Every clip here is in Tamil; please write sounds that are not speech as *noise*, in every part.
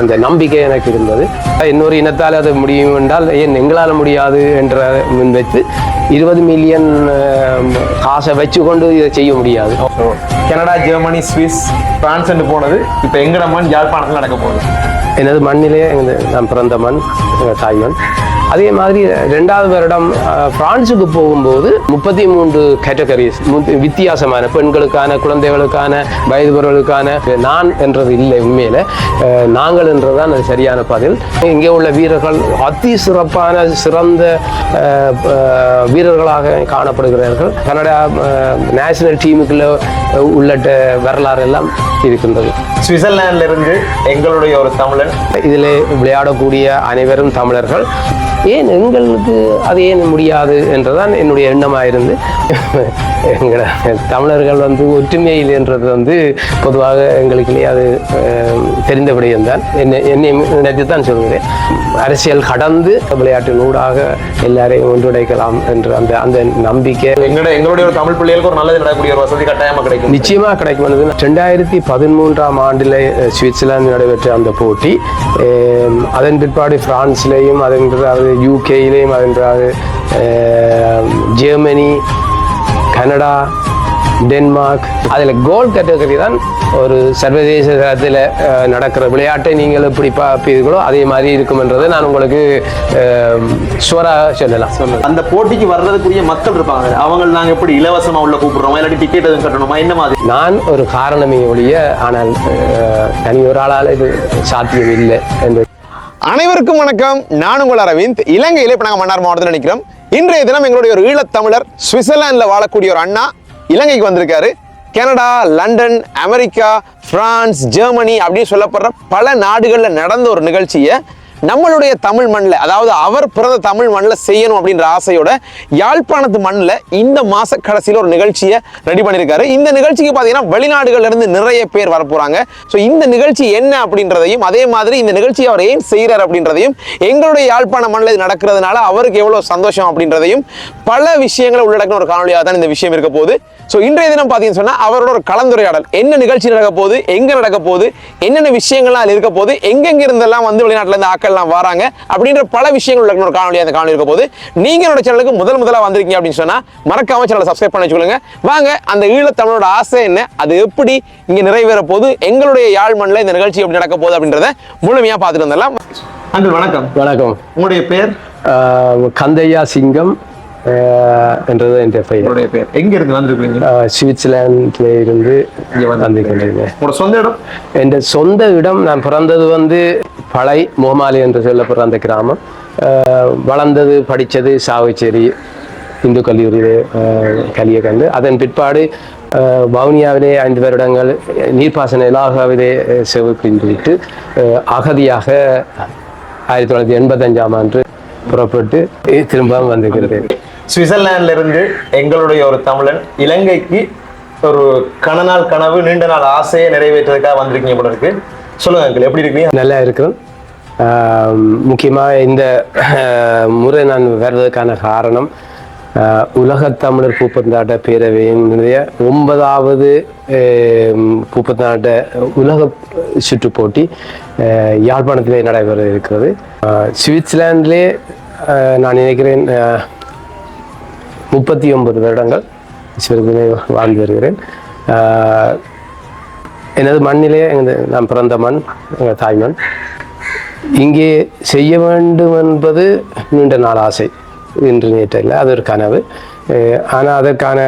அந்த நம்பிக்கை எனக்கு இருந்தது. இன்னொரு இனத்தால் அது முடியும் என்றால் ஏன் எங்களால் முடியாது என்ற முன்வைத்து இருபது மில்லியன் காசை வச்சு கொண்டு இதை செய்ய முடியாது. கனடா ஜெர்மனி சுவிஸ் பிரான்ஸ் போனது. இப்போ எங்கட மண் யாழ்ப்பாணத்தில் நடக்க போகுது. எனது மண்ணிலே நான் பிறந்த மண் தாய் மண். அதே மாதிரி ரெண்டாவது வருடம் அஹ், பிரான்சுக்கு போகும்போது முப்பத்தி மூன்று கேட்டகரிஸ் வித்தியாசமான பெண்களுக்கான குழந்தைகளுக்கான வயதுபவர்களுக்கான நான் என்றது இல்லை உண்மையில. நாங்கள் என்றதுதான் அது சரியான பதில். இங்கே உள்ள வீரர்கள் அதி சிறப்பான சிறந்த வீரர்களாக காணப்படுகிறார்கள். கனடா நேஷனல் டீமுக்குள்ள உள்ளட்ட வரலாறு எல்லாம் இருக்கின்றது. சுவிட்சர்லாந்துல இருந்து எங்களுடைய ஒரு தமிழன். இதில் விளையாடக்கூடிய அனைவரும் தமிழர்கள். ஏன் எங்களுக்கு அது ஏன் முடியாது என்றுதான் என்னுடைய எண்ணமாக இருந்து *laughs* எங்களை தமிழர்கள் வந்து ஒற்றுமையில் என்றது வந்து பொதுவாக எங்களுக்குள்ளே அது தெரிந்த விடயம்தான் என்னை என்னை நினைத்து தான் சொல்கிறேன். அரசியல் கடந்து விளையாட்டின் ஊடாக எல்லாரையும் ஒன்றிணைக்கலாம் என்ற அந்த அந்த நம்பிக்கை எங்கட எங்களுடைய ஒரு தமிழ் பிள்ளைகளுக்கு ஒரு நல்லது நடக்கக்கூடிய ஒரு வசதி கட்டாயமா கிடைக்கும். நிச்சயமாக கிடைக்கும். ரெண்டாயிரத்தி பதிமூன்றாம் ஆண்டில் சுவிட்சர்லாந்து நடைபெற்ற அந்த போட்டி அதன் பிற்பாடு பிரான்ஸ்லேயும் அதன் பிறகு யூகேயிலையும் அதன் பிறகு அஹ், ஜெர்மனி கனடா டென்மார்க். அதில் கோல்ட் கேட்டகரி தான் ஒரு சர்வதேச தரத்தில் நடக்கிற விளையாட்டை நீங்கள் எப்படி பார்ப்பீர்களோ அதே மாதிரி இருக்குமென்றதை நான் உங்களுக்கு ஷுவராக சொல்லலாம். சொல்லலாம் அந்த போட்டிக்கு வர்றதுக்குரிய மக்கள் இருப்பாங்க. அவங்க நாங்க எப்படி இலவசமா உள்ள கூப்பிடுறோமா? இல்லாட்டி டிக்கெட் எதுவும் கட்டணுமா? என்ன மாதிரி? நான் ஒரு காரணமே ஒழிய ஆனால் தனி ஒரு ஆளால் இது சாத்தியம் இல்லை என்பது அனைவருக்கும் வணக்கம். நான் உங்கள் அரவிந்த். இலங்கையில் இப்போ நாங்கள் மன்னார் மாவட்டத்தில் நினைக்கிறோம் இன்றைய தினம் எங்களுடைய ஒரு ஈழத்தமிழர் சுவிட்சர்லாந்தில் வாழக்கூடிய ஒரு அண்ணா இலங்கைக்கு வந்திருக்காரு. Canada London America France Germany அப்படின்னு சொல்லப்படுற பல நாடுகளில் நடந்த ஒரு நிகழ்ச்சியை நம்மளுடைய தமிழ் மண்ணில் அதாவது அவர் பிறந்த தமிழ் மண்ணில் செய்யணும் அப்படின்ற ஆசையோட யாழ்ப்பாணத்து மண்ணில் இந்த மாச கடைசியில் ஒரு நிகழ்ச்சியை ரெடி பண்ணியிருக்காரு. இந்த நிகழ்ச்சிக்கு பார்த்தீங்கன்னா வெளிநாடுகள்லேருந்து நிறைய பேர் வரப்போகிறாங்க ஸோ இந்த நிகழ்ச்சி என்ன அப்படின்றதையும் அதே மாதிரி இந்த நிகழ்ச்சியை அவர் ஏன் செய்கிறார் அப்படின்றதையும் எங்களுடைய யாழ்ப்பாண மண்ணில் இது நடக்கிறதுனால அவருக்கு எவ்வளோ சந்தோஷம் அப்படின்றதையும் பல விஷயங்களை உள்ளடக்கின ஒரு காணொலியாக தான் இந்த விஷயம் இருக்க போகுது. ஸோ இன்றைய தினம் பார்த்தீங்கன்னு சொன்னால் அவரோட ஒரு கலந்துரையாடல். என்ன நிகழ்ச்சி நடக்க போகுது எங்கே நடக்க போகுது என்னென்ன விஷயங்கள்லாம் அதில் இருக்க போகுது எங்கெங்க இருந்தெல்லாம் வந்து வெளிநாட்டுல இருந்து ஆக்கள்லாம் வராங்க அப்படின்ற பல விஷயங்கள் உள்ளடக்கின ஒரு காணொலியாக அந்த காணொலி இருக்க போகுது. நீங்கள் என்னோட சேனலுக்கு முதல் முதலாக வந்திருக்கீங்க அப்படின்னு சொன்னால் மறக்காம சேனலை சப்ஸ்கிரைப் பண்ணி வச்சுக்கோங்க வாங்க அந்த ஈழத்தமிழோட ஆசை என்ன அது எப்படி இங்கே நிறைவேற போகுது எங்களுடைய யாழ் மண்ணில் இந்த நிகழ்ச்சி எப்படி நடக்க போகுது அப்படின்றத முழுமையாக பார்த்துட்டு வந்துடலாம். அங்கிள் வணக்கம். வணக்கம். உங்களுடைய பேர்? கந்தையா சிங்கம். என்றது என் பெயர். எங்க இருந்து வந்திருக்கீங்க சுவிட்சர்லாந்தில் இருந்து இங்க வந்து- வந்திருக்கின்றேன் உங்களோட சொந்த இடம்? என் சொந்த இடம் நான் பிறந்தது வந்து பளை முகமாலி என்று சொல்லப்படுற அந்த கிராமம். வளர்ந்தது படித்தது சாவச்சேரி இந்து கல்லூரியிலே அஹ், கல்வியை கண்டு அதன் பிற்பாடு வவுனியாவிலே ஐந்து வருடங்கள் நீர்ப்பாசன இலாகாவிலே சேவை புரிந்துவிட்டு அகதியாக ஆயிரத்தி தொள்ளாயிரத்தி எண்பத்தஞ்சாம் ஆண்டு புறப்பட்டு அஹ், திரும்ப சுவிட்சர்லாண்டில் இருந்து எங்களுடைய ஒரு தமிழன் இலங்கைக்கு ஒரு கனநாள் கனவு நீண்ட நாள் ஆசையை நிறைவேற்றுறதுக்காக வந்திருக்கீங்க போல இருக்கு. சொல்லுங்க அங்கிள் எப்படி இருக்கீங்க? நல்லா இருக்கிறோம். முக்கியமாக இந்த முறை நான் வர்றதுக்கான காரணம் உலகத்தமிழர் உலகத் தமிழர் பூப்பந்தாட்ட பேரவையினுடைய ஒன்பதாவது பூப்பந்தாட்ட உலக சுற்று போட்டி யாழ்ப்பாணத்திலே நடைபெற இருக்கிறது. சுவிட்சர்லாண்டிலே நான் நினைக்கிறேன் முப்பத்தி ஒன்பது வருடங்கள் சிறுமியை வாழ்ந்து வருகிறேன். எனது மண்ணிலே எனது நான் பிறந்த மண் எங்கள் தாய் மண். இங்கே செய்ய வேண்டும் என்பது நீண்ட நாள் ஆசை. இன்று நேற்று இல்லை அது ஒரு கனவு. ஆனால் அதற்கான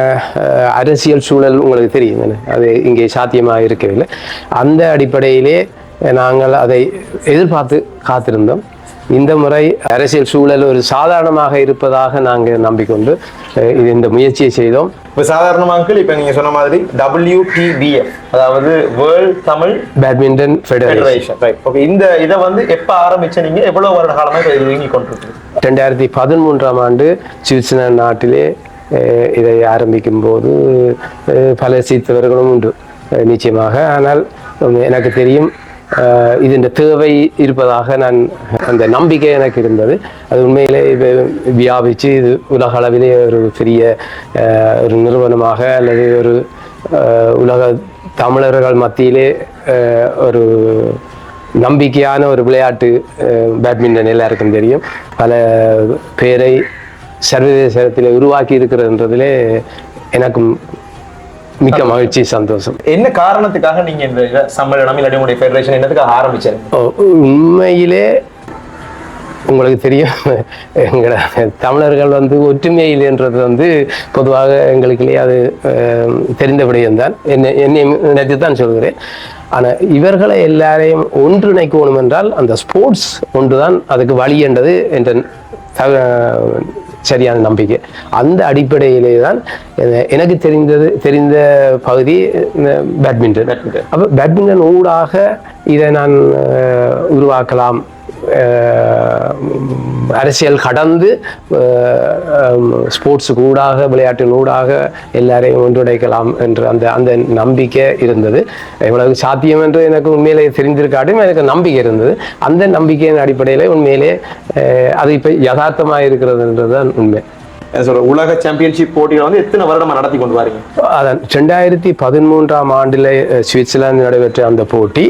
அரசியல் சூழல் உங்களுக்கு தெரியும். அது இங்கே சாத்தியமாக இருக்கவில்லை. அந்த அடிப்படையிலே நாங்கள் அதை எதிர்பார்த்து காத்திருந்தோம். இந்த முறை அரசியல் சூழல் ஒரு சாதாரணமாக இருப்பதாக நாங்கள் நம்பிக்கொண்டு இது இந்த முயற்சியை செய்தோம். இப்போ சாதாரணமா அங்கிள் இப்போ நீங்க சொன்ன மாதிரி WTBF அதாவது world Tamil badminton federation okay இந்த இதை வந்து எப்ப ஆரம்பிச்ச நீங்க? எவ்வளவு வருட காலமா இப்போ இது இயங்கி கொண்டிருக்கு ரெண்டாயிரத்தி பதிமூன்றாம் ஆண்டு சுவிட்சர்லாந்து நாட்டிலே இதை ஆரம்பிக்கும் போது பல சீத்தவர்களும் உண்டு. நிச்சயமாக. ஆனால் எனக்கு தெரியும் இதன் தேவை இருப்பதாக நான் அந்த நம்பிக்கை எனக்கு இருந்தது. அது உண்மையிலே வியாபித்து இது உலக அளவிலே ஒரு பெரிய ஒரு நிறுவனமாக அல்லது ஒரு உலக தமிழர்கள் மத்தியிலே ஒரு நம்பிக்கையான ஒரு விளையாட்டு பேட்மிண்டன் எல்லாருக்கும் தெரியும். பல பேரை சர்வதேசத்தில் உருவாக்கி இருக்கிறதுன்றதுலே எனக்கும் மிக்க மகிழ்ச்சி சந்தோஷம். என்ன காரணத்துக்காக நீங்க இந்த சம்மேளனம் இல்லாட்டி உங்களுடைய ஃபெடரேஷன் என்னத்துக்காக ஆரம்பிச்சாரு ஓ, உண்மையிலே உங்களுக்கு தெரியும். எங்கள தமிழர்கள் வந்து ஒற்றுமையில்ன்றது வந்து பொதுவாக எங்களுக்குள்ளே அது அஹ், தெரிந்த விடயம்தான் என்னை என்னை நினைத்து தான் சொல்கிறேன். ஆனால் இவர்களை எல்லாரையும் ஒன்றிணைக்கணும் என்றால் அந்த ஸ்போர்ட்ஸ் ஒன்றுதான் அதுக்கு வழி என்றது என்ற சரியான நம்பிக்கை. அந்த அடிப்படையிலே தான் என- எனக்கு தெரிந்தது தெரிந்த பகுதி பேட்மிண்டன். அப்போ பேட்மிண்டன் ஊடாக இதை நான் உருவாக்கலாம். அரசியல் கடந்து ஸ்போர்ட்ஸுக்கு ஊடாக விளையாட்டின் ஊடாக எல்லாரையும் ஒன்றுடைக்கலாம் என்று அந்த அந்த நம்பிக்கை இருந்தது. எவ்வளவு சாத்தியம் என்று எனக்கு உண்மையிலே தெரிந்திருக்காட்டும் எனக்கு நம்பிக்கை இருந்தது. அந்த நம்பிக்கையின் அடிப்படையில் உண்மையிலே அது இப்போ யதார்த்தமாக இருக்கிறதுன்றது தான் உண்மை. சொல்ற உலக சாம்பியன்ஷிப் போட்டிகளை வந்து எத்தனை வருடமா நடத்தி கொண்டு வரீங்க? அதான் ரெண்டாயிரத்தி பதிமூன்றாம் ஆண்டில் சுவிட்சர்லாந்து நடைபெற்ற அந்த போட்டி.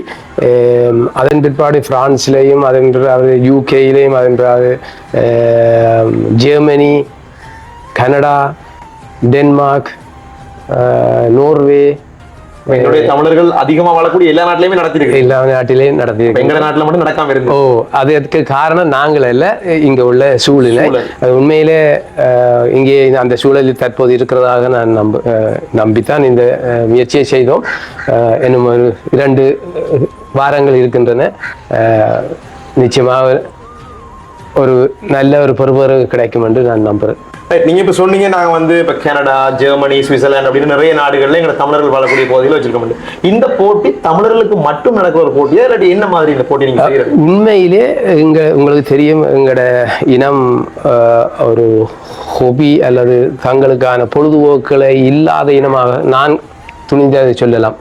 அதன் பிற்பாடு பிரான்ஸ்லேயும் அதன் பிறகு யூகேயிலையும் அதன் பிறகு ஜெர்மனி கனடா டென்மார்க் நோர்வே எங்களுடைய தமிழர்கள் அதிகமா வாழக்கூடிய எல்லா நாட்டிலையுமே நடத்திருக்கு எல்லா நாட்டிலையும் நடத்தியிருக்கு. எங்க நாட்டுல மட்டும் நடக்காம இருந்து ஓ அதுக்கு காரணம் நாங்கள் அல்ல இங்க உள்ள சூழ்நிலை உண்மையிலே இங்கே அந்த சூழலில் தற்போது இருக்கிறதாக நான் நம்ப நம்பித்தான் இந்த முயற்சியை செய்தோம். அஹ், இன்னும் ஒரு இரண்டு வாரங்கள் இருக்கின்றன. நிச்சயமாக ஒரு நல்ல ஒரு பொறுப்பேறு கிடைக்கும் என்று நான் நம்புறேன். நீங்க இப்ப சொன்னீங்க நாங்க வந்து இப்ப கனடா ஜெர்மனி சுவிட்சர்லாந்து அப்படின்னு நிறைய நாடுகள்ல எங்க தமிழர்கள் வாழக்கூடிய பகுதியில் வச்சிருக்கோம் இந்த போட்டி தமிழர்களுக்கு மட்டும் நடக்கிற ஒரு போட்டியா இல்லாட்டி என்ன மாதிரி இந்த போட்டி நீங்க உண்மையிலே இங்க உங்களுக்கு தெரியும் எங்களோட இனம் ஒரு ஹொபி அல்லது தங்களுக்கான பொழுதுபோக்குகளை இல்லாத இனமாக நான் துணிந்த சொல்லலாம்.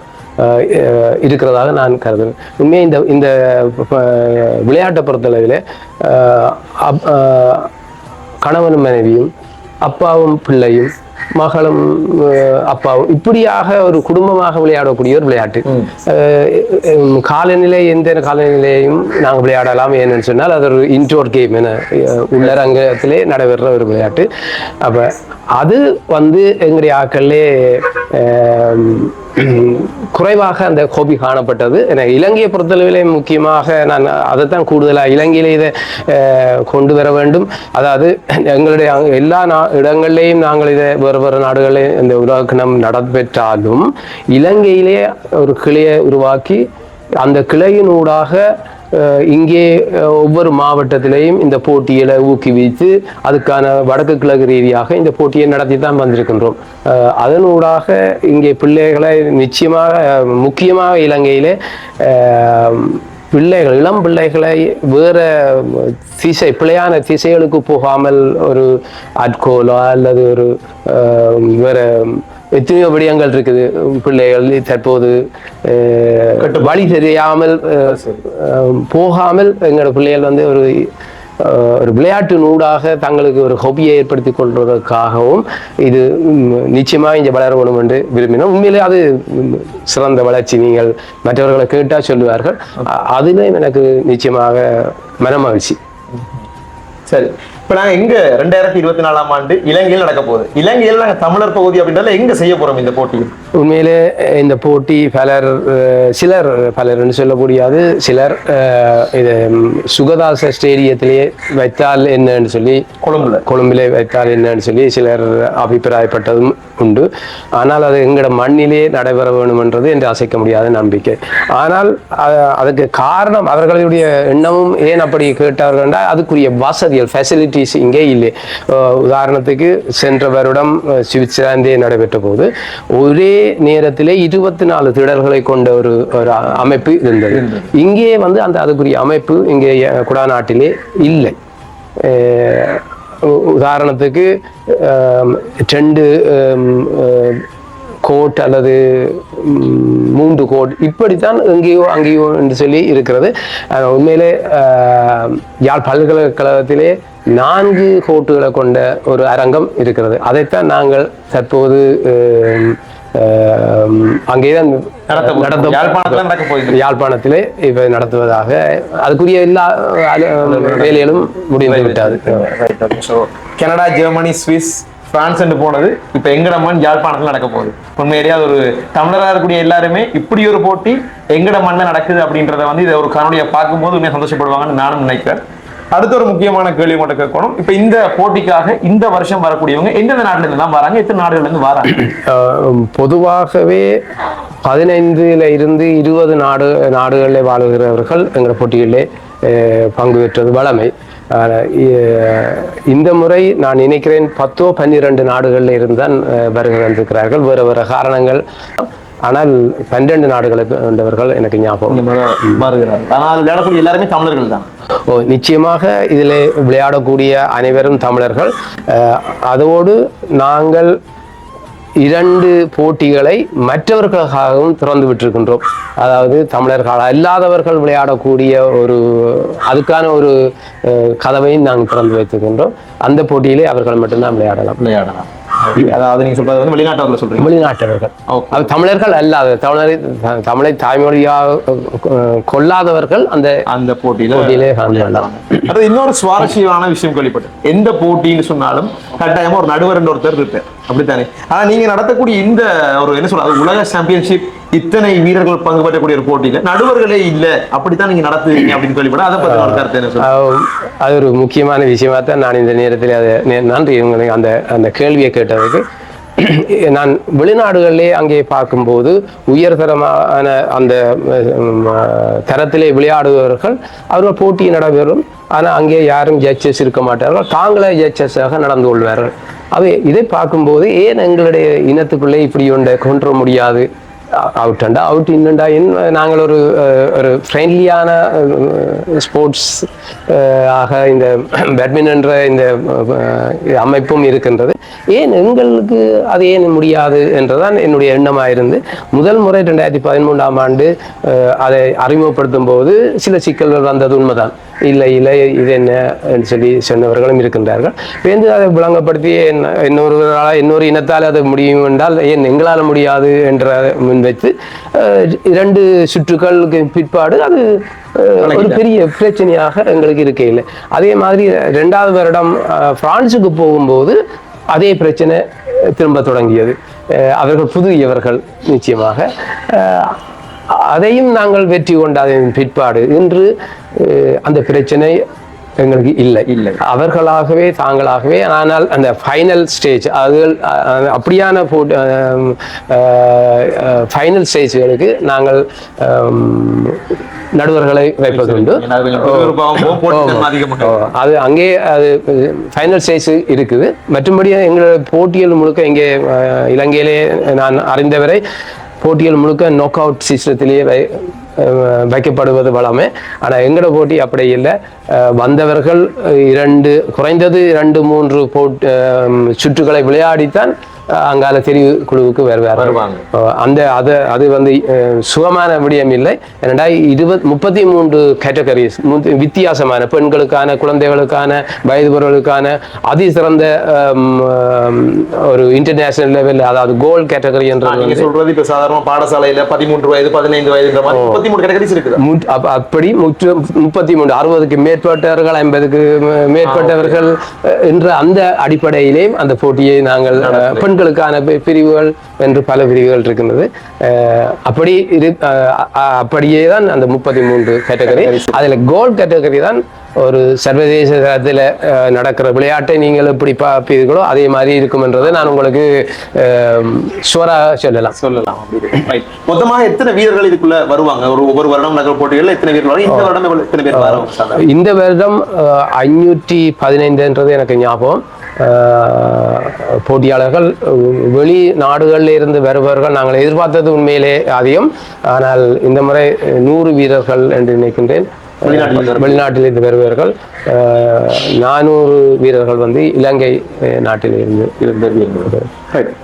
இருக்கிறதாக நான் கருதுகிறேன் உண்மையை இந்த இந்த விளையாட்டை பொறுத்தளவில் கணவனும் மனைவியும் அப்பாவும் பிள்ளையும் மகளும் அப்பாவும் இப்படியாக ஒரு குடும்பமாக விளையாடக்கூடிய ஒரு விளையாட்டு. காலநிலை எந்த காலநிலையும் நாங்கள் விளையாடலாம் ஏன்னு சொன்னால் அது ஒரு இன்டோர் கேம் என உள்ளரங்கத்திலே நடைபெறுற ஒரு விளையாட்டு. அப்போ அது வந்து எங்களுடைய ஆக்கள்லே குறைவாக அந்த ஹோபி காணப்பட்டது. எனக்கு இலங்கையை பொறுத்தளவிலே முக்கியமாக நான் அதைத்தான் கூடுதலாக இலங்கையிலே இதை கொண்டு வர வேண்டும். அதாவது எங்களுடைய எல்லா நா இடங்கள்லேயும் நாங்கள் இதை வேறு வேறு நாடுகளில் இந்த உலகக்கிணம் நடைபெற்றாலும் இலங்கையிலே ஒரு கிளையை உருவாக்கி அந்த கிளையினூடாக இங்கே ஒவ்வொரு மாவட்டத்திலையும் இந்த போட்டிகளை ஊக்குவித்து அதுக்கான வடக்கு கிழக்கு ரீதியாக இந்த போட்டியை நடத்தி தான் வந்திருக்கின்றோம். அதனூடாக இங்கே பிள்ளைகளை நிச்சயமாக முக்கியமாக இலங்கையிலே பிள்ளைகள் இளம் பிள்ளைகளை வேற திசை பிழையான திசைகளுக்கு போகாமல் ஒரு ஆட்கோலோ அல்லது ஒரு வேற எத்தனையோ விடயங்கள் இருக்குது. பிள்ளைகள் தற்போது வழி தெரியாமல் போகாமல் எங்களோட பிள்ளைகள் வந்து ஒரு ஒரு விளையாட்டு நூடாக தங்களுக்கு ஒரு ஹொபியை ஏற்படுத்தி கொள்வதற்காகவும் இது நிச்சயமாக இங்கே வளர வேணும் என்று விரும்பினோம். உண்மையிலே அது சிறந்த வளர்ச்சி நீங்கள் மற்றவர்களை கேட்டால் சொல்லுவார்கள். அ- அதிலும் எனக்கு நிச்சயமாக மனமகிழ்ச்சி. சரி. இப்ப நாங்க எங்க ரெண்டாயிரத்தி இருபத்தி நாலாம் ஆண்டு இலங்கையில் நடக்க போகுது. இலங்கையில் நாங்கள் தமிழர் பகுதி அப்படின்றத எங்க செய்ய போறோம் இந்த போட்டியை? உண்மையிலே இந்த போட்டி பலர் சிலர் பலர்னு சொல்ல முடியாது. சிலர் இது சுகதாச ஸ்டேடியத்திலே வைத்தால் என்னன்னு சொல்லி கொழும்புல. கொழும்பிலே வைத்தால் என்னன்னு சொல்லி சிலர் அபிப்பிராயப்பட்டதும் உண்டு. ஆனால் அது எங்களோட மண்ணிலே நடைபெற வேணுமென்றது என்று அசைக்க முடியாத நம்பிக்கை. ஆனால் அதுக்கு காரணம் அவர்களுடைய எண்ணமும் ஏன் அப்படி கேட்டார்கள் என்றால் அதுக்குரிய வசதிகள் ஃபெசிலிட்டிஸ் இங்கே இல்லை. உதாரணத்துக்கு சென்ற வருடம் சுவிட்சர்லாந்தே நடைபெற்ற போது ஒரே நேரத்திலே இருபத்தி நாலு திடல்களை கொண்ட ஒரு ஒரு அமைப்பு இருந்தது. இங்கே வந்து அந்த அதுக்குரிய அமைப்பு இங்கே குடாநாட்டிலே இல்லை. உதாரணத்துக்கு ரெண்டு கோட் அல்லது மூன்று கோட் இப்படித்தான் எங்கேயோ அங்கேயோ என்று சொல்லி இருக்கிறது. உண்மையிலே யாழ் பல்கலைக்கழகத்திலே நான்கு கோட்டுகளை கொண்ட ஒரு அரங்கம் இருக்கிறது. அதைத்தான் நாங்கள் தற்போது அங்கேதான் நடத்த யாழ்ப்பாணத்துல இப்ப நடத்துவதாக அதுக்குரிய எல்லா வேலைகளும் முடிந்து விட்டது. கனடா ஜெர்மனி சுவிஸ் பிரான்ஸ் என்று போனது. இப்போ எங்கட மண் யாழ்ப்பாணத்தில் நடக்க போகுது. உண்மையிலேயே அது ஒரு தமிழராக இருக்கக்கூடிய எல்லாருமே இப்படி ஒரு போட்டி எங்கட மண்ணில் நடக்குது அப்படின்றத வந்து இதை ஒரு காணொலியை பார்க்கும்போது உண்மையாக சந்தோஷப்படுவாங்கன்னு நானும் நினைக்கிறேன். அடுத்த ஒரு முக்கியமான கேள்வி மட்டும் கேட்கணும். இப்போ இந்த போட்டிக்காக இந்த வருஷம் வரக்கூடியவங்க எந்தெந்த நாட்டுல இருந்து வராங்க? எத்தனை நாடுகள்ல இருந்து வராங்க *clears throat* பொதுவாகவே பதினைந்துல இருந்து இருபது நாடு நாடுகளில் வாழுகிறவர்கள் எங்கள் போட்டிகளிலே பங்கு பெற்றது வளமை. இந்த முறை நான் நினைக்கிறேன் பத்தோ பன்னிரண்டு நாடுகளில் இருந்தான் வருகை வந்திருக்கிறார்கள் வேறு வேறு காரணங்கள். ஆனால் பன்னிரண்டு நாடுகளை கொண்டவர்கள் எனக்கு ஞாபகம் வருகிறார்கள். ஆனால் விளையாடக்கூடிய எல்லாருமே தமிழர்கள் தான். ஓ நிச்சயமாக இதில் விளையாடக்கூடிய அனைவரும் தமிழர்கள். அதோடு நாங்கள் இரண்டு போட்டிகளை மற்றவர்களுக்காகவும் திறந்து விட்டிருக்கின்றோம். அதாவது தமிழர்கள் அல்லாதவர்கள் விளையாடக்கூடிய ஒரு அதுக்கான ஒரு கதவையும் நாங்கள் திறந்து வைத்திருக்கின்றோம். அந்த போட்டியிலே அவர்கள் மட்டும்தான் விளையாடலாம். விளையாடலாம். அதாவது நீங்க சொல்றது வந்து வெளிநாட்டவர்கள் சொல்றீங்க. வெளிநாட்டவர்கள். அது தமிழர்கள் அல்லாத தமிழரை தமிழை தாய்மொழியாக கொள்ளாதவர்கள் அந்த அந்த போட்டியில போட்டியிலே அது இன்னொரு சுவாரஸ்யமான விஷயம் கேள்விப்பட்டேன். எந்த போட்டின்னு சொன்னாலும் கட்டாயமா ஒரு நடுவர் என்ற ஒருத்தர் இருப்பார். அப்படித்தானே? ஆனா நீங்க நடத்தக்கூடிய இந்த ஒரு என்ன சொல்றது உலக சாம்பியன்ஷிப் இத்தனை வீரர்கள் பங்கு பெறக்கூடிய ஒரு போட்டியில நடுவர்களே இல்ல. அப்படித்தான் நீங்க நடத்துவீங்க அப்படின்னு சொல்லிவிட அதை பத்தி ஒரு கருத்து என்ன அது ஒரு முக்கியமான விஷயமா தான் நான் இந்த நேரத்தில் அதை நன்றி உங்களுக்கு அந்த அந்த கேள்வியை கேட்டதுக்கு. *clears throat* நான் வெளிநாடுகளிலே அங்கே பார்க்கும்போது உயர்தரமான அந்த தரத்திலே விளையாடுபவர்கள் அவர்கள் போட்டி நடைபெறும். ஆனால் அங்கே யாரும் ஜட்ஜஸ் இருக்க மாட்டார்கள். தாங்களே ஜட்ஜஸாக நடந்து கொள்வார்கள். அவை இதை பார்க்கும்போது ஏன் எங்களுடைய இனத்துக்குள்ளே இப்படி ஒன்றை கொன்ற முடியாது? அவுட் அண்டா அவுட் இன்னண்டா என்ன நாங்கள் ஒரு ஒரு ஃப்ரெண்ட்லியான ஸ்போர்ட்ஸ் ஆக இந்த பேட்மிண்டன்ற இந்த அமைப்பும் இருக்கின்றது. ஏன் எங்களுக்கு அது ஏன் முடியாது என்றுதான் என்னுடைய எண்ணமாக இருந்து முதல் முறை ரெண்டாயிரத்தி பதிமூன்றாம் ஆண்டு அதை அறிமுகப்படுத்தும் போது சில சிக்கல்கள் வந்தது உண்மைதான். இல்லை இல்லை இது என்ன என்று சொல்லி சொன்னவர்களும் இருக்கின்றார்கள். பேருந்து அதை விளங்கப்படுத்தி என்ன- இன்னொருவரால் இன்னொரு இனத்தால் அது முடியும் என்றால் ஏன் எங்களால் முடியாது என்ற முன்வைத்து இரண்டு சுற்றுக்களுக்கு பிற்பாடு அது ஒரு பெரிய பிரச்சனையாக எங்களுக்கு இருக்கே இல்லை அதே மாதிரி ரெண்டாவது வருடம் அஹ், பிரான்சுக்கு போகும்போது அதே பிரச்சனை திரும்ப தொடங்கியது. அவர்கள் புதியவர்கள் நிச்சயமாக. அஹ், அதையும் நாங்கள் வெற்றி கொண்டதன் பிற்பாடு இன்று அந்த பிரச்சனை எங்களுக்கு இல்லை. இல்லை. அவர்களாகவே தாங்களாகவே ஆனால் அந்த ஃபைனல் ஸ்டேஜ் அது அப்படியான ஃபைனல் ஸ்டேஜ்களுக்கு நாங்கள் நடுவர்களை வைப்பதுண்டு அது அங்கே அது ஃபைனல் ஸ்டேஜ் இருக்குது. மற்றும்படி எங்கள் போட்டிகள் முழுக்க இங்கே இலங்கையிலே நான் அறிந்தவரை போட்டிகள் முழுக்க நோக் அவுட் சிஸ்டத்திலேயே வை வைக்கப்படுவது வளமே ஆனால் எங்களோட போட்டி அப்படி இல்லை. வந்தவர்கள் இரண்டு குறைந்தது இரண்டு மூன்று போட் சுற்றுகளை விளையாடித்தான் அங்கால தெரிவு குழுவுக்கு வருவாங்க. அஹ் அந்த அது அது வந்து சுகமான விடயம் இல்லை. ஏனெண்டா இருபத் முப்பத்தி மூன்று கேட்டகரிஸ் வித்தியாசமான பெண்களுக்கான குழந்தைகளுக்கான வயதுபவர்களுக்கான அதிசிறந்த அம், அம், ஒரு இன்டர்நேஷனல் லெவலில் அதாவது கோல்ட் கேட்டகரி என்றது வந்து சொல்றது இப்ப சாதாரண பாடசாலையில பதிமூன்று வயது பதினைந்து மாதிரி முப்பத்தி மூணு கேட்டகரிஸ் இருக்குது. அப்படி முற்று முப்பத்தி மூன்று அறுபதுக்கு மேற்பட்டவர்கள் ஐம்பதுக்கு மேற்பட்டவர்கள் என்ற அந்த அடிப்படையிலே அந்த போட்டியை நாங்கள் அஹ், பெண்களுக்கான பி- பிரிவுகள் என்று பல பிரிவுகள் இருக்கின்றது. அப்படி இரு அப்படியே தான் அந்த முப்பத்தி மூன்று கேட்டகரி அதில் கோல்ட் கேட்டகரி தான் ஒரு சர்வதேச தரத்தில் நடக்கிற விளையாட்டை நீங்கள் எப்படி பார்ப்பீர்களோ அதே மாதிரி இருக்கும் என்றதை நான் உங்களுக்கு ஷுவராக சொல்லலாம். சொல்லலாம் மொத்தமாக எத்தனை வீரர்கள் இதுக்குள்ள வருவாங்க? ஒரு ஒவ்வொரு வருடம் நடக்கிற போட்டிகள்ல எத்தனை வரும்? இந்த வருடம் எத்தனை பேர் இந்த வருடம் ஐநூற்றி பதினைந்துன்றது எனக்கு ஞாபகம். போட்டியாளர்கள் வெளி நாடுகளில் இருந்து வருபவர்கள் நாங்கள் எதிர்பார்த்தது உண்மையிலே அதிகம். ஆனால் இந்த முறை நூறு வீரர்கள் என்று நினைக்கின்றேன். வெளிநாட்டில் இருந்து அஹ், நானூறு வீரர்கள் வந்து இலங்கை நாட்டில் இருந்து இருந்த.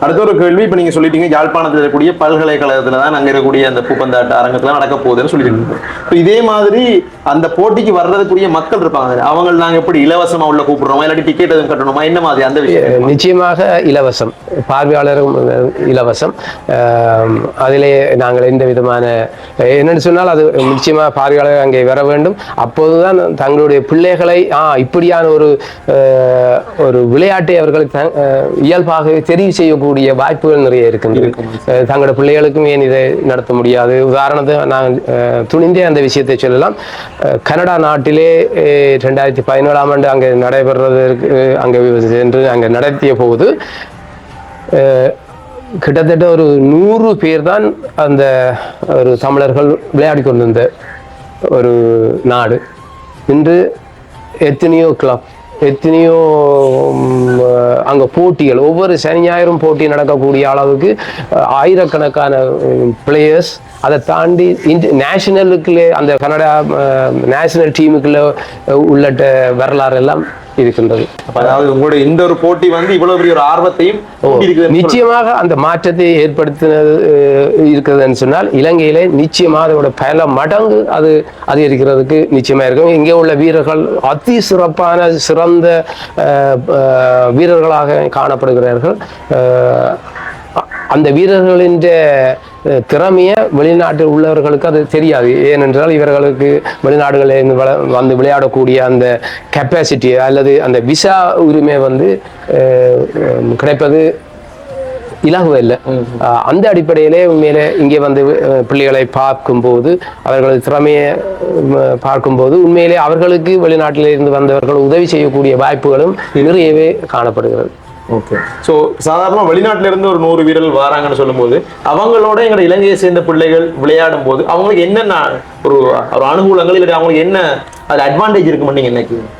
அடுத்த ஒரு கேள்வி இப்ப நீங்க சொல்லிட்டீங்க யாழ்ப்பாணத்தில் இருக்கக்கூடிய பல்கலைக்கழகத்துல தான் அங்க இருக்கக்கூடிய அந்த பூப்பந்தாட்ட அரங்கத்துல நடக்க போகுதுன்னு சொல்லிட்டு இப்ப இதே மாதிரி அந்த போட்டிக்கு வர்றதுக்குரிய மக்கள் இருப்பாங்க. அவங்க நாங்க எப்படி இலவசமா உள்ள கூப்பிடுறோமா? இல்லாட்டி டிக்கெட் எதுவும் கட்டணுமா? என்ன மாதிரி அந்த விஷயம்? நிச்சயமாக இலவசம். பார்வையாளரும் இலவசம். அதிலே நாங்கள் எந்த விதமான என்னன்னு சொன்னால் அது நிச்சயமாக பார்வையாளர் அங்கே வர வேண்டும். அப்போதுதான் தங்களுடைய பிள்ளைகளை ஆ இப்படியான ஒரு ஒரு விளையாட்டை அவர்கள் த- அஹ், இயல்பாகவே தெரிவு செய்யக்கூடிய வாய்ப்புகள் நிறைய இருக்கின்றது. தங்களோட பிள்ளைகளுக்கும் ஏன் இதை நடத்த முடியாது? உதாரணத்துக்கு நான் துணிந்தே அந்த விஷயத்தை சொல்லலாம். கனடா நாட்டிலே ரெண்டாயிரத்தி பதினேழாம் ஆண்டு அங்கே நடைபெறுவதற்கு அஹ், அங்கே சென்று அங்கே நடத்திய போது கிட்டத்தட்ட ஒரு நூறு பேர் தான் அந்த ஒரு தமிழர்கள் விளையாடி கொண்டிருந்த ஒரு நாடு. இன்று எத்தனையோ கிளப் எத்தனையோ அங்கே போட்டிகள் ஒவ்வொரு சனி ஞாயிறும் போட்டி நடக்கக்கூடிய அளவுக்கு ஆயிரக்கணக்கான பிளேயர்ஸ் அதை தாண்டி இன்ட் நேஷனலுக்குள்ளே அந்த கனடா நேஷனல் டீமுக்குள்ளே உள்ளட்ட வரலாறு எல்லாம் இருக்கின்றது அதாவது உங்களுடைய இந்த ஒரு போட்டி வந்து இவ்வளவு பெரிய ஒரு ஆர்வத்தையும் நிச்சயமாக அந்த மாற்றத்தை ஏற்படுத்தினது இருக்கிறதுன்னு சொன்னால் இலங்கையிலே நிச்சயமாக அதோட பல மடங்கு அது அதிகரிக்கிறதுக்கு நிச்சயமா இருக்கும். இங்கே உள்ள வீரர்கள் அதி சிறப்பான சிறந்த வீரர்களாக காணப்படுகிறார்கள். அந்த வீரர்களின் திறமைய வெளிநாட்டில் உள்ளவர்களுக்கு அது தெரியாது. ஏனென்றால் இவர்களுக்கு வெளிநாடுகளில் வந்து விளையாடக்கூடிய அந்த கெப்பாசிட்டி அல்லது அந்த விசா உரிமை வந்து கிடைப்பது இலகுவ இல்லை. அந்த அடிப்படையிலே உண்மையிலே இங்கே வந்து பிள்ளைகளை பார்க்கும்போது அவர்களது திறமையை பார்க்கும்போது உண்மையிலே அவர்களுக்கு வெளிநாட்டில் இருந்து வந்தவர்கள் உதவி செய்யக்கூடிய வாய்ப்புகளும் நிறையவே காணப்படுகிறது. ஓகே ஸோ சாதாரண வெளிநாட்டுல இருந்து ஒரு நூறு வீரர்கள் வராங்கன்னு சொல்லும்போது அவங்களோட எங்க இலங்கையை சேர்ந்த பிள்ளைகள் விளையாடும் போது அவங்களுக்கு என்னென்ன ஒரு ஒரு அனுகூலங்கள் இல்லை அவங்களுக்கு என்ன அது அட்வான்டேஜ் இருக்குன்னு நீங்க நினைக்கிறீங்க?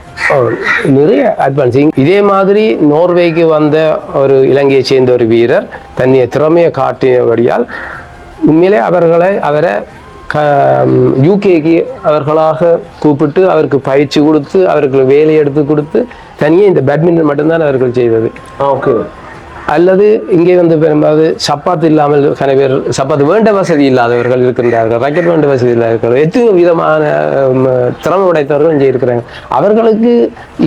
நிறைய அட்வான்ஸிங் இதே மாதிரி நோர்வேக்கு வந்த ஒரு இலங்கையை சேர்ந்த ஒரு வீரர் தன்னுடைய திறமையை காட்டியபடியால் உண்மையிலே அவர்களை அவரை யூகேக்கு அவர்களாக கூப்பிட்டு அவருக்கு பயிற்சி கொடுத்து அவருக்கு வேலை எடுத்து கொடுத்து தனியே இந்த பேட்மிண்டன் மட்டும்தான் அவர்கள் செய்தது ஓகே அல்லது இங்கே வந்து பெரும்பாலும் சப்பாத்து இல்லாமல் கன பேர் சப்பாத்து வேண்ட வசதி இல்லாதவர்கள் இருக்கின்றார்கள் ராக்கெட் வேண்ட வசதி இல்லாதவர்கள் எத்தனை விதமான திறமை உடைத்தவர்கள் இங்கே இருக்கிறாங்க. அவர்களுக்கு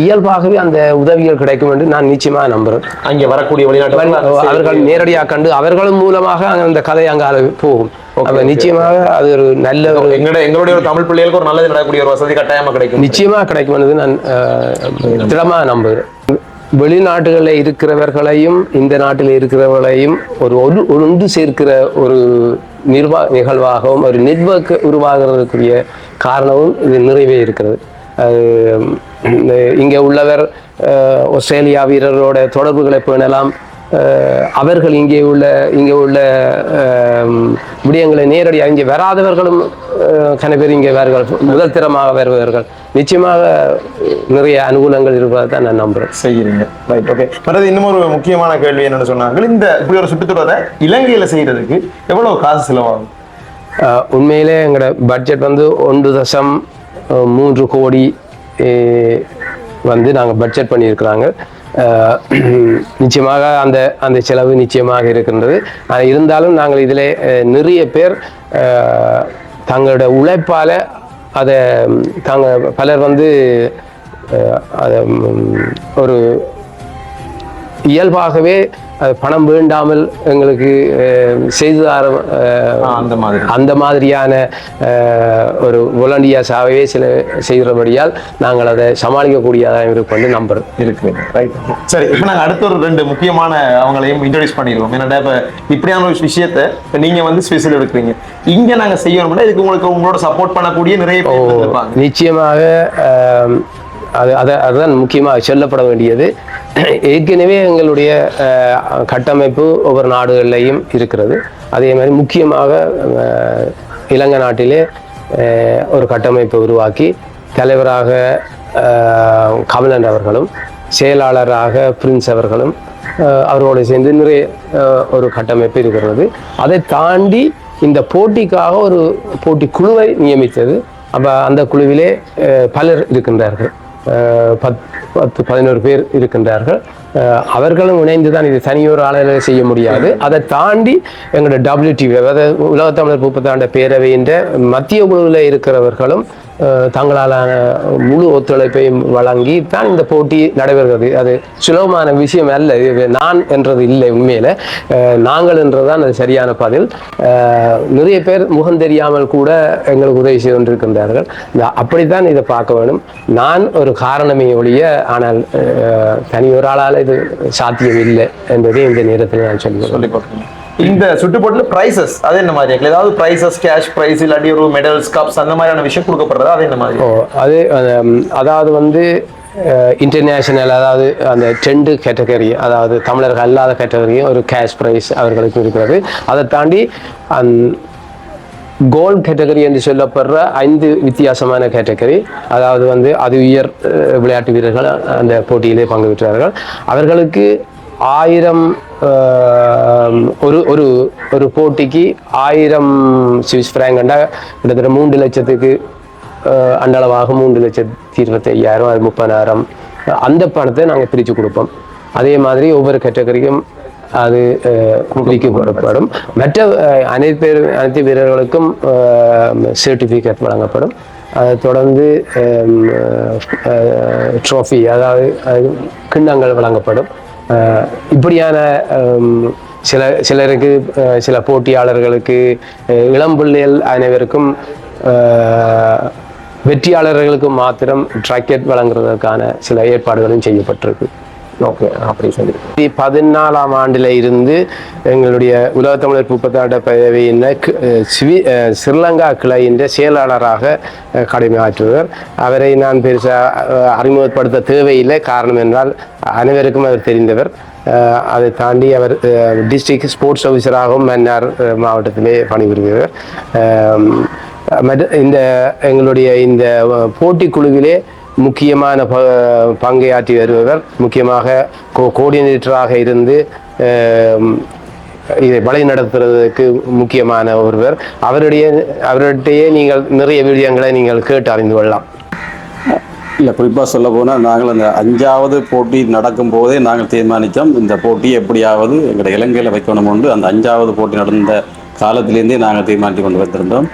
இயல்பாகவே அந்த உதவிகள் கிடைக்கும் என்று நான் நிச்சயமாக நம்புறேன். அங்க வரக்கூடிய வெளிநாட்டு அவர்கள் நேரடியாக கண்டு அவர்களும் மூலமாக அங்க அந்த கதை அங்கால போகும். அப்ப நிச்சயமாக அது ஒரு நல்ல ஒரு எங்களோட எங்களுடைய ஒரு தமிழ் பிள்ளைகளுக்கு ஒரு நல்லது நடக்கக்கூடிய ஒரு வசதி கட்டாயமா கிடைக்கும். நிச்சயமா கிடைக்கும் என்பது நான் திடமா நம்புகிறேன். வெளிநாடுகளில் இருக்கிறவர்களையும் இந்த நாட்டில் இருக்கிறவர்களையும் ஒரு ஒரு ஒன்று சேர்க்கிற ஒரு நிர்வா நிகழ்வாகவும் ஒரு நெட்வொர்க் உருவாகிறதுக்குரிய காரணமும் இது நிறைவே இருக்கிறது. இங்கே உள்ளவர் ஆஸ்திரேலியா வீரரோட தொடர்புகளை பேணலாம். அவர்கள் இங்கே உள்ள இங்கே உள்ள விடயங்களை நேரடியாக இங்கே வராதவர்களும் கன பேர் இங்கே வருவார்கள். முதல் திறமாக வருவார்கள் நிச்சயமாக நிறைய அனுகூலங்கள் இருப்பதை தான் நான் நம்புறேன். செய்யறீங்க ரைட் ஓகே மற்றது இன்னும் ஒரு முக்கியமான கேள்வி என்னன்னு சொன்னாங்க இந்த இப்படி ஒரு சுற்றுத்துறதை இலங்கையில செய்யறதுக்கு எவ்வளவு காசு செலவாகும்? உண்மையிலே எங்களோட பட்ஜெட் வந்து ஒன்று தசம் மூன்று கோடி வந்து நாங்கள் பட்ஜெட் பண்ணியிருக்கிறாங்க. *clears throat* நிச்சயமாக அந்த அந்த செலவு நிச்சயமாக இருக்கின்றது. ஆனால் இருந்தாலும் நாங்கள் இதில் நிறைய பேர் தங்களோட உழைப்பால் அதை தாங்க பலர் வந்து அதை ஒரு இயல்பாகவே பணம் வேண்டாமல் எங்களுக்கு செய்து தர அந்த மாதிரி. அந்த மாதிரியான ஒரு volunteers-ஆகவே சில செய்கிறபடியால் நாங்கள் அதை சமாளிக்கக்கூடியதாக இருப்போம் நம்புறோம். இருக்கு. ரைட் சரி இப்போ நாங்கள் அடுத்த ஒரு ரெண்டு முக்கியமான அவங்களையும் இன்ட்ரடியூஸ் பண்ணிடுவோம். என்னடா இப்போ இப்படியான ஒரு விஷயத்த இப்போ நீங்க வந்து ஸ்பெஷல் எடுக்கிறீங்க. இங்க நாங்க செய்யணும்னா இதுக்கு உங்களுக்கு உங்களோட சப்போர்ட் பண்ணக்கூடிய நிறைய நிச்சயமாக அது அதை அதுதான் முக்கியமாக சொல்லப்பட வேண்டியது. ஏற்கனவே எங்களுடைய கட்டமைப்பு ஒவ்வொரு நாடுகளிலையும் இருக்கிறது. அதே மாதிரி முக்கியமாக இலங்கை நாட்டிலே ஒரு கட்டமைப்பை உருவாக்கி தலைவராக கமலன் அவர்களும் செயலாளராக பிரின்ஸ் அவர்களும் அஹ், அவரோடு சேர்ந்து நிறைய ஒரு கட்டமைப்பு இருக்கிறது. அதை தாண்டி இந்த போட்டிக்காக ஒரு போட்டி குழுவை நியமித்தது. அப்போ அந்த குழுவிலே பலர் இருக்கின்றார்கள். பத் பத்து பதினோரு பேர் இருக்கின்றார்கள். அவர்களும் இணைந்து தான் இது தனியொரு ஆளுநரை செய்ய முடியாது. அதை தாண்டி எங்களோட டபிள்யூடிவி அதாவது உலகத்தமிழர் முப்பத்தாண்டு பேரவையின் மத்திய குழுவில் இருக்கிறவர்களும் தங்களாலான முழு ஒத்துழைப்பையும் வழங்கி தான் இந்த போட்டி நடைபெறுகிறது. அது சுலபமான விஷயம் அல்ல. இது நான் என்றது இல்லை உண்மையில. நாங்கள் என்றதுதான் அது சரியான பதில். நிறைய பேர் முகம் தெரியாமல் கூட எங்களுக்கு உதவி செய்து கொண்டிருக்கின்றார்கள். இந்த- அப்படித்தான் இதை பார்க்க வேணும் நான் ஒரு காரணமே ஒழிய ஆனால் தனி ஒரு ஆளால் இது சாத்தியம் இல்லை என்பதை இந்த நேரத்தில் நான் சொல்லுவேன் சொல்லி கொடுக்கணும். இந்த சுட்டுப்போட்டில் ப்ரைசஸ் அது என்ன மாதிரி? இருக்கு? ஏதாவது ப்ரைசஸ் கேஷ் ப்ரைஸ் இல்லாட்டி ஒரு மெடல்ஸ் கப்ஸ் அந்த மாதிரியான விஷயம் கொடுக்கப்படுறது? அது என்ன மாதிரி? ஓ அது அதாவது வந்து இன்டர்நேஷனல் அதாவது அந்த டெண்டு கேட்டகரி அதாவது தமிழர்கள் அல்லாத கேட்டகரியும் ஒரு கேஷ் ப்ரைஸ் அவர்களுக்கு இருக்கிறது. அதை தாண்டி அந் கோல்ட் கேட்டகரி என்று சொல்லப்படுற ஐந்து வித்தியாசமான கேட்டகரி அதாவது வந்து அது உயர் விளையாட்டு வீரர்கள் அந்த போட்டியிலே பங்கு பெற்றார்கள். அவர்களுக்கு ஆயிரம் ஒரு ஒரு ஒரு போட்டிக்கு ஆயிரம் சுவிஸ் ஃப்ராங்கண்டா கிட்டத்தட்ட மூன்று லட்சத்துக்கு அண்டளவாக மூன்று லட்சத்தி இருபத்தி ஐயாயிரம் அது முப்பதாயிரம். அந்த பணத்தை நாங்கள் பிரித்து கொடுப்போம். அதே மாதிரி ஒவ்வொரு கேட்டகரிக்கும் அது கொடுக்கப்படும் மற்ற அனைத்து பேர் அனைத்து வீரர்களுக்கும் சர்டிஃபிகேட் வழங்கப்படும். அதை தொடர்ந்து ட்ரோஃபி அதாவது கிண்ணங்கள் வழங்கப்படும். இப்படியான சில சிலருக்கு சில போட்டியாளர்களுக்கு இளம் பிள்ளைகள் அனைவருக்கும் வெற்றியாளர்களுக்கு மாத்திரம் ட்ராக்கெட் வழங்குறதுக்கான சில ஏற்பாடுகளும் செய்யப்பட்டிருக்கு. ஓகே அப்படி சொல்லி பதினாலாம் ஆண்டுல இருந்து எங்களுடைய உலகத்தமிழர் தமிழர் பேரவையின் க- ஸ்ரீலங்கா கிளையின் செயலாளராக கடமையாற்றுவர். அவரை நான் பெருசா அறிமுகப்படுத்த தேவையில்லை. காரணம் என்றால் அனைவருக்கும் அவர் தெரிந்தவர். அதை தாண்டி அவர் டிஸ்ட்ரிக்ட் ஸ்போர்ட்ஸ் ஆஃபீஸராகவும் மன்னார் மாவட்டத்திலே பணிபுரிகிறவர் இந்த எங்களுடைய இந்த போட்டி குழுவிலே முக்கியமான ப பங்கையாற்றி வருபவர். முக்கியமாக கோ கோஆர்டினேட்டராக இருந்து இதை வழி நடத்துறதுக்கு முக்கியமான ஒருவர். அவருடைய அவருடையே நீங்கள் நிறைய விடயங்களை நீங்கள் கேட்டு அறிந்து கொள்ளலாம். இல்லை குறிப்பாக சொல்ல போனால் நாங்கள் அந்த அஞ்சாவது போட்டி நடக்கும் போதே நாங்கள் தீர்மானித்தோம் இந்த போட்டி எப்படியாவது எங்களோட இலங்கையில் வைக்கணும் உண்டு அந்த அஞ்சாவது போட்டி நடந்த காலத்திலேருந்தே நாங்கள் தீர்மானித்து கொண்டு வந்திருந்தோம்.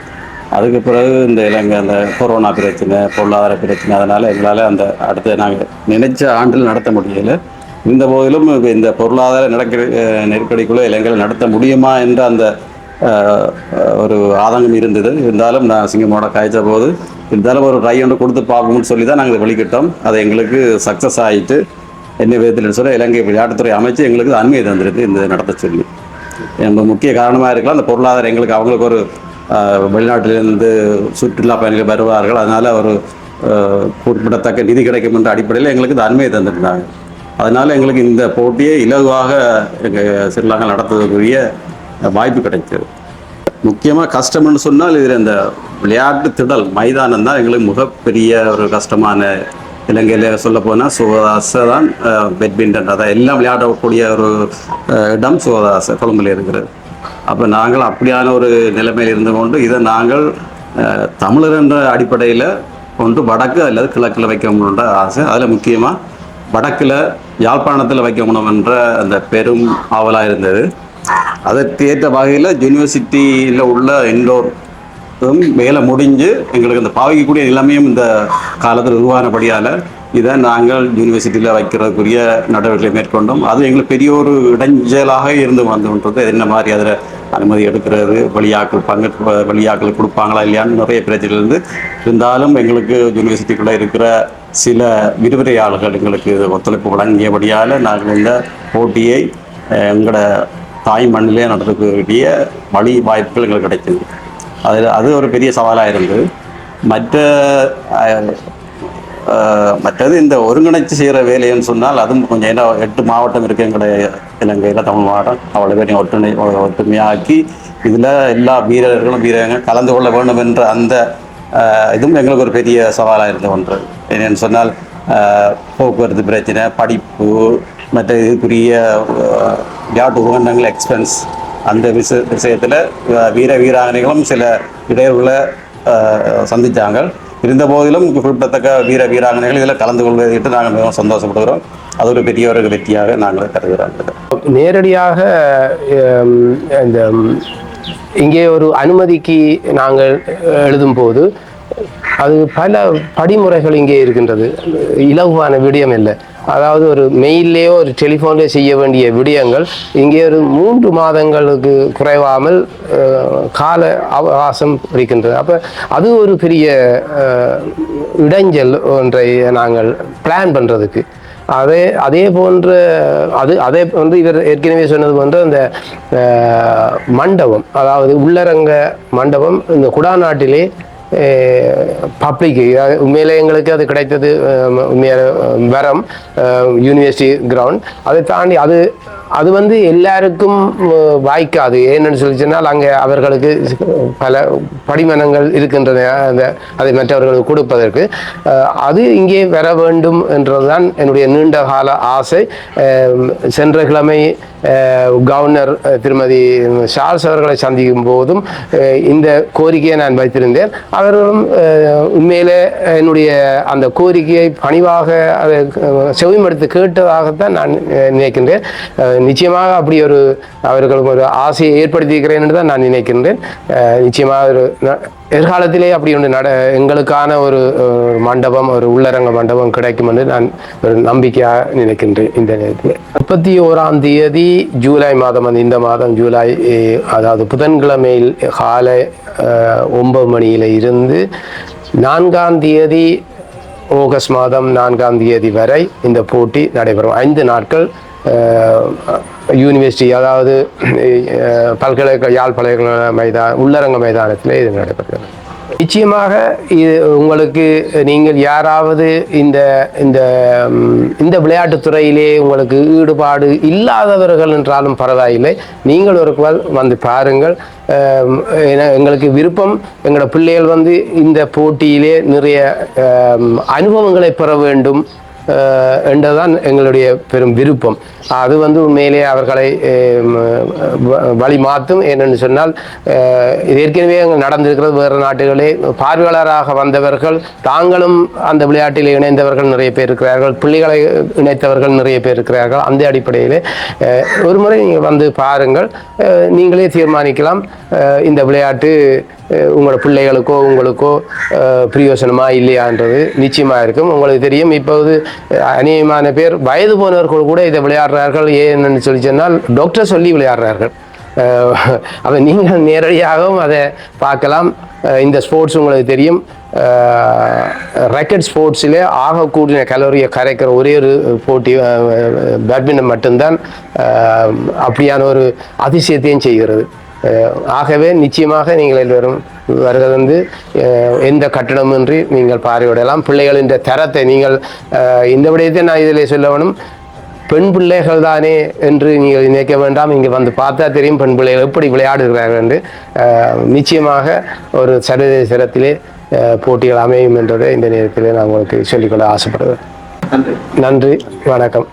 அதுக்கு பிறகு இந்த இலங்கை அந்த கொரோனா பிரச்சனை பொருளாதார பிரச்சனை அதனால் எங்களால் அந்த அடுத்த நாங்கள் நினைச்ச ஆண்டில் நடத்த முடியலை. இந்த போதிலும் இந்த பொருளாதார நடக்க நெருக்கடிக்குள்ளே இலங்கையில் நடத்த முடியுமா என்ற அந்த ஒரு ஆதங்கம் இருந்தது. இருந்தாலும் நான் சிங்கமோட காய்ச்ச போது இருந்தாலும் ஒரு ட்ரை ஒன்று கொடுத்து பார்ப்போம்னு சொல்லி தான் நாங்கள் வெளிக்கிட்டோம் அது எங்களுக்கு சக்ஸஸ் ஆகிட்டு என்ன விதத்தில் சொல்ல இலங்கை விளையாட்டுத்துறை அமைச்சு எங்களுக்கு அண்மையை தந்திருக்கு. இந்த நடத்த சொல்லி. எங்கள் முக்கிய காரணமாக இருக்கலாம். அந்த பொருளாதாரம் எங்களுக்கு அவங்களுக்கு ஒரு வெளிநாட்டிலிருந்து சுற்றுலா பயணிகள் வருவார்கள். அதனால் ஒரு குறிப்பிடத்தக்க நிதி கிடைக்கும் என்ற அடிப்படையில் எங்களுக்கு இந்த அண்மையை தந்திருந்தாங்க. அதனால் எங்களுக்கு இந்த போட்டியை இலகுவாக எங்கள் ஸ்ரீலங்கா நடத்துவதற்குரிய வாய்ப்பு கிடைச்சது முக்கியமாக கஷ்டம்னு சொன்னால் இதில் இந்த விளையாட்டு திடல் மைதானம் தான் எங்களுக்கு மிகப்பெரிய ஒரு கஷ்டமான இலங்கையில் சொல்ல போனால் தான் பேட்மிண்டன் அதான் எல்லாம் விளையாடக்கூடிய ஒரு இடம் சுகதாசை கொழும்புல இருக்கிறது. அப்போ நாங்கள் அப்படியான ஒரு நிலைமையில் இருந்து கொண்டு இதை நாங்கள் தமிழர் என்ற அடிப்படையில் கொண்டு வடக்கு அல்லது கிழக்கில் வைக்கணுன்ற ஆசை. அதில் முக்கியமாக வடக்கில் யாழ்ப்பாணத்தில் வைக்கணும் என்ற அந்த பெரும் ஆவலாக இருந்தது அதற்கு ஏற்ற வகையில் யூனிவர்சிட்டியில் உள்ள இண்டோர் வேலை முடிஞ்சு எங்களுக்கு இந்த பாவிக்கக்கூடிய நிலைமையும் இந்த காலத்தில் உருவானபடியால் இதை நாங்கள் யூனிவர்சிட்டியில் வைக்கிறதுக்குரிய நடவடிக்கை மேற்கொண்டோம். அது எங்களுக்கு பெரிய ஒரு இடைஞ்சலாக இருந்து வந்துன்றது என்ன மாதிரி அதில் அனுமதி எடுக்கிறது வழியாக்கள் பங்கு வழியாக்கள் கொடுப்பாங்களா இல்லையான்னு நிறைய பிரச்சனை இருந்து இருந்தாலும் எங்களுக்கு யூனிவர்சிட்டிக்குள்ளே இருக்கிற சில விரிவுரையாளர்கள் எங்களுக்கு ஒத்துழைப்பு வழங்கியபடியால் நாங்கள் இந்த போட்டியை எங்களோட தாய் மண்ணிலே நடத்தக்கூடிய வழி வாய்ப்புகள் எங்களுக்கு கிடைச்சது அது அது ஒரு பெரிய சவாலாக இருந்தது மற்ற மற்றது இந்த ஒருங்கிணைச்சு செய்கிற வேலைன்னு சொன்னால் அதுவும் கொஞ்சம் ஏன்னா எட்டு மாவட்டம் இருக்கு எங்களுடைய இலங்கையில் தமிழ் மாவட்டம். அவ்வளோ பேரையும் ஒற்றுமை ஒற்றுமையாக்கி இதில் எல்லா வீரர்களும் வீரர்கள் கலந்து கொள்ள வேண்டும் என்ற அந்த இதுவும் எங்களுக்கு ஒரு பெரிய சவாலாக இருந்த ஒன்று. என்னென்னு சொன்னால் போக்குவரத்து பிரச்சனை படிப்பு மற்ற இதுக்குரிய விளையாட்டு உபகரணங்கள் எக்ஸ்பென்ஸ் அந்த விஷ விஷயத்தில் வீர வீராங்கனைகளும் சில இடையூறுகளை சந்தித்தாங்க இருந்த போதிலும் குறிப்பிடத்தக்க வீர வீராங்கனைகள் இதில் கலந்து கொள்வதற்கு நாங்கள் மிகவும் சந்தோஷப்படுகிறோம். அது ஒரு பெரிய ஒரு வெற்றியாக நாங்கள் கருதுகிறோம். நேரடியாக இந்த இங்கே ஒரு அனுமதிக்கு நாங்கள் எழுதும்போது அது பல படிமுறைகள் இங்கே இருக்கின்றது. இலகுவான விடயம் இல்லை. அதாவது ஒரு மெயிலேயோ ஒரு டெலிஃபோன்லேயோ செய்ய வேண்டிய விடயங்கள் இங்கே ஒரு மூன்று மாதங்களுக்கு குறைவாமல் கால அவகாசம் இருக்கின்றது. அப்போ அது ஒரு பெரிய இடைஞ்சல் ஒன்றை நாங்கள் பிளான் பண்ணுறதுக்கு அதே அதே போன்ற அது அதே வந்து இவர் ஏற்கனவே சொன்னது போன்ற அந்த மண்டபம் அதாவது உள்ளரங்க மண்டபம் இந்த குடாநாட்டிலே பப்ளிக் உண்மையிலே எங்களுக்கு அது கிடைத்தது உண்மையான வரம் யூனிவர்சிட்டி கிரவுண்ட் அதை தாண்டி அது அது வந்து எல்லாருக்கும் வாய்க்காது ஏன்னு சொல்லி சொன்னால் அங்கே அவர்களுக்கு பல படிமனங்கள் இருக்கின்றன அந்த அதை மற்றவர்களுக்கு கொடுப்பதற்கு அது இங்கே வர வேண்டும் என்றதுதான் என்னுடைய நீண்ட கால ஆசை சென்ற கிழமை கவர்னர் திருமதி சார்ஸ் அவர்களை சந்திக்கும் போதும் இந்த கோரிக்கையை நான் வைத்திருந்தேன். அவர்களும் உண்மையிலே என்னுடைய அந்த கோரிக்கையை பணிவாக அதை செவிமடுத்து கேட்டதாகத்தான் நான் நினைக்கின்றேன். நிச்சயமாக அப்படி ஒரு அவர்களுக்கு ஒரு ஆசையை ஏற்படுத்தியிருக்கிறேன் என்று தான் நான் நினைக்கின்றேன். நிச்சயமாக ஒரு எதிர்காலத்திலே அப்படி ஒன்று நட எங்களுக்கான ஒரு மண்டபம் ஒரு உள்ளரங்க மண்டபம் கிடைக்கும் என்று நான் ஒரு நம்பிக்கையாக நினைக்கின்றேன் இந்த நேரத்தில். முப்பத்தி ஓராம் தேதி ஜூலை மாதம் அந்த இந்த மாதம் ஜூலை அதாவது புதன்கிழமையில் காலை ஒன்பது மணியில் இருந்து நான்காம் தேதி ஆகஸ்ட் மாதம் நான்காம் தேதி வரை இந்த போட்டி நடைபெறும். ஐந்து நாட்கள் யூனிவர்சிட்டி அதாவது பல்கலைக்கழக யாழ் பல்கலைக்கழக மைதான உள்ளரங்க மைதானத்தில் இது நடைபெறுகிறது நிச்சயமாக இது உங்களுக்கு நீங்கள் யாராவது இந்த இந்த இந்த விளையாட்டுத் துறையிலே உங்களுக்கு ஈடுபாடு இல்லாதவர்கள் என்றாலும் பரவாயில்லை. நீங்கள் ஒரு வந்து பாருங்கள். எங்களுக்கு விருப்பம் எங்களோட பிள்ளைகள் வந்து இந்த போட்டியிலே நிறைய அனுபவங்களை பெற வேண்டும். என்றுதான் எங்களுடைய பெரும் விருப்பம். அது வந்து உண்மையிலே அவர்களை வ- வழி மாற்றும் ஏனென்று சொன்னால் ஏற்கனவே அங்கே நடந்திருக்கிறது வேறு நாடுகளே பார்வையாளராக வந்தவர்கள் தாங்களும் அந்த விளையாட்டில் இணைந்தவர்கள் நிறைய பேர் இருக்கிறார்கள் பிள்ளைகளை இணைத்தவர்கள் நிறைய பேர் இருக்கிறார்கள். அந்த அடிப்படையில் ஒரு முறை நீங்கள் வந்து பாருங்கள் நீங்களே தீர்மானிக்கலாம் இந்த விளையாட்டு உங்களோட பிள்ளைகளுக்கோ உங்களுக்கோ பிரயோசனமா இல்லையான்றது நிச்சயமாக இருக்கும். உங்களுக்கு தெரியும். இப்போது அநியமான அநேகமான பேர் வயது போனவர்கள் கூட இதை விளையாடுறார்கள். ஏன்னு சொல்லி சொன்னால் டாக்டர் சொல்லி விளையாடுறார்கள். அப்போ நீங்கள் நேரடியாகவும் அதை பார்க்கலாம். இந்த ஸ்போர்ட்ஸ் உங்களுக்கு தெரியும். ரேக்கெட் ஸ்போர்ட்ஸிலே ஆகக்கூடிய கலோரியை கரைக்கிற ஒரே ஒரு போட்டி பேட்மிண்டன் மட்டும்தான் அப்படியான ஒரு அதிசயத்தையும் செய்கிறது. ஆகவே நிச்சயமாக நீங்கள் எல்லோரும் வருகை வந்து எந்த கட்டணமின்றி நீங்கள் பார்வையிடலாம். பிள்ளைகளின் தரத்தை நீங்கள் இந்த விடயத்தை நான் இதில் சொல்ல வேணும். பெண் பிள்ளைகள் தானே என்று நீங்கள் நினைக்க வேண்டாம். இங்கே வந்து பார்த்தா தெரியும் பெண் பிள்ளைகள் எப்படி விளையாடுகிறார்கள் என்று. நிச்சயமாக ஒரு சர்வதேச தரத்திலே அஹ் போட்டிகள் அமையும் என்றதை இந்த நேரத்தில் நான் உங்களுக்கு சொல்லிக்கொள்ள ஆசைப்படுவேன் நன்றி. நன்றி. வணக்கம்.